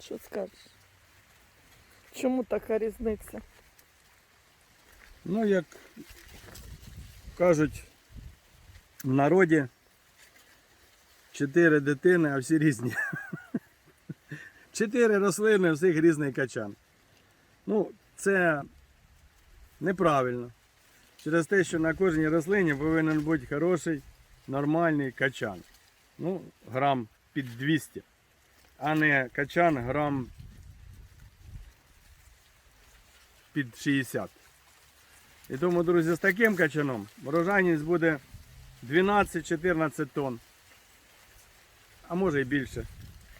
Що скажеш? Чому така різниця? Ну, як кажуть в народі, чотири дитини, а всі різні. Чотири рослини, у всіх різний качан. Ну, це неправильно. Через те, що на кожній рослині повинен бути хороший, нормальний качан. Ну, грам під 200, а не качан грам під 60. І тому, друзі, з таким качаном врожайність буде 12-14 тонн. А може і більше.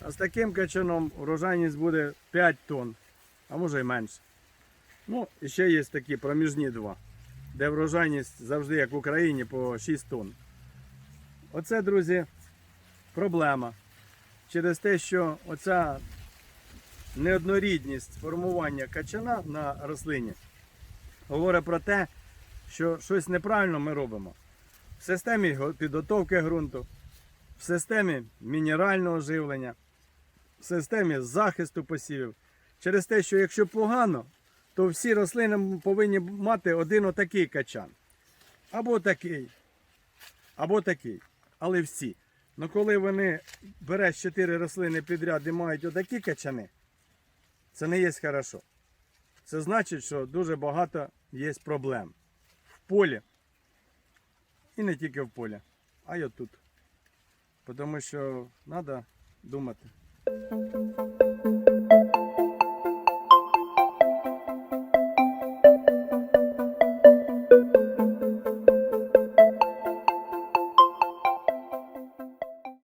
А з таким качаном врожайність буде 5 тонн, а може і менше. Ну, і ще є такі проміжні два, де врожайність завжди, як в Україні, по 6 тонн. Оце, друзі, проблема. Через те, що оця неоднорідність формування качана на рослині говорить про те, що щось неправильно ми робимо. В системі підготовки ґрунту, в системі мінерального живлення, в системі захисту посівів. Через те, що якщо погано, то всі рослини повинні мати один отакий качан. Або такий, або такий. Але всі. Ну коли вони береш чотири рослини підряд і мають отакі качани, це не є хорошо. Це значить, що дуже багато є проблем в полі. І не тільки в полі, а й отут. Тому що треба думати.